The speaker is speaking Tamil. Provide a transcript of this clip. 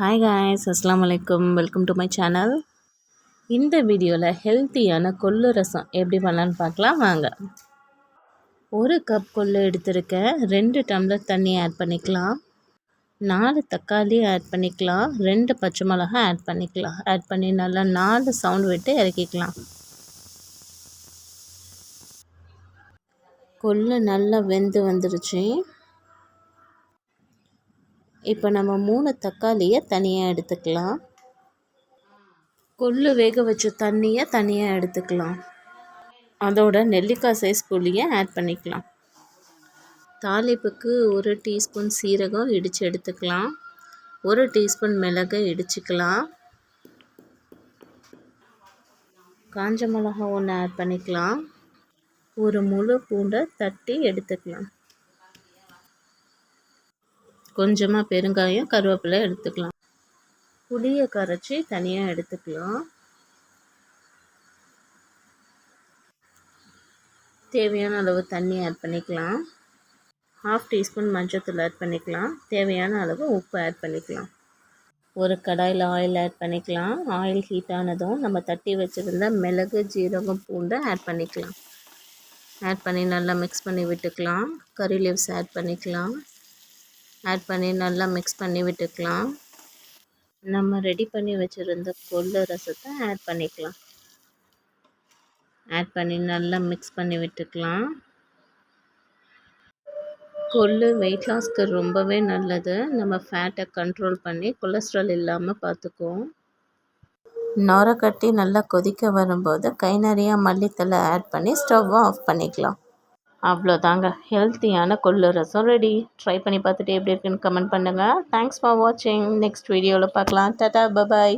ஹாய் காய்ஸ் அஸ்லாம் வலைக்கம் வெல்கம் டு மை சேனல் இந்த வீடியோவில் ஹெல்த்தியான கொள்ளு ரசம் எப்படி பண்ணலான்னு பார்க்கலாம். வாங்க. ஒரு கப் கொள்ளு எடுத்திருக்கேன் ரெண்டு டம்ளர் தண்ணி ஆட் பண்ணிக்கலாம். நாலு தக்காளி ஆட் பண்ணிக்கலாம். ரெண்டு பச்சை மிளகா ஆட் பண்ணிக்கலாம். ஆட் பண்ணி நல்லா நாலு சவுண்ட் விட்டு இறக்கிக்கலாம். கொள்ளு நல்லா வெந்து வந்துருச்சு. இப்போ நம்ம மூணு தக்காளியை தனியாக எடுத்துக்கலாம். கொள்ளு வேக வச்ச தண்ணியை தனியாக எடுத்துக்கலாம். அதோட நெல்லிக்காய் சைஸ் புளியை ஆட் பண்ணிக்கலாம். தாளிப்புக்கு ஒரு டீஸ்பூன் சீரகம் இடித்து எடுத்துக்கலாம். ஒரு டீஸ்பூன் மிளகை இடிச்சுக்கலாம். காஞ்ச மிளகா ஒன்று ஆட் பண்ணிக்கலாம். ஒரு முழு பூண்டை தட்டி எடுத்துக்கலாம். கொஞ்சமாக பெருங்காயம் கருவேப்பிலை எடுத்துக்கலாம். புளியை கரைச்சி தனியாக எடுத்துக்கலாம். தேவையான அளவு தண்ணி ஆட் பண்ணிக்கலாம். ஹாஃப் டீஸ்பூன் மஞ்சத்தூள் ஆட் பண்ணிக்கலாம். தேவையான அளவு உப்பு ஆட் பண்ணிக்கலாம். ஒரு கடாயில் ஆயில் ஆட் பண்ணிக்கலாம். ஆயில் ஹீட் ஆனதும் நம்ம தட்டி வச்சுருந்த மிளகு ஜீரகம் பூண்டை ஆட் பண்ணிக்கலாம். ஆட் பண்ணி நல்லா மிக்ஸ் பண்ணி விட்டுக்கலாம். கறி லீவ்ஸ் ஆட் பண்ணிக்கலாம். ஆட் பண்ணி நல்லா மிக்ஸ் பண்ணி விட்டுக்கலாம். நம்ம ரெடி பண்ணி வச்சுருந்த கொள்ளு ரசத்தை ஆட் பண்ணிக்கலாம். ஆட் பண்ணி நல்லா மிக்ஸ் பண்ணி விட்டுக்கலாம். கொள்ளு வெயிட் லாஸ்க்கு ரொம்பவே நல்லது. நம்ம ஃபேட்டை கண்ட்ரோல் பண்ணி கொலஸ்ட்ரால் இல்லாமல் பார்த்துக்குவோம் நொரை கட்டி நல்லா கொதிக்க வரும்போது கை நிறையா மல்லித்தலை ஆட் பண்ணி ஸ்டவ்வை ஆஃப் பண்ணிக்கலாம். அவ்வளோதாங்க. ஹெல்த்தியான கொள்ளு ரசம் ரெடி ட்ரை பண்ணி பார்த்துட்டு எப்படி இருக்குன்னு கமெண்ட் பண்ணுங்கள் தேங்க்ஸ் ஃபார் வாட்சிங் நெக்ஸ்ட் வீடியோவில் பார்க்கலாம். Tata bye bye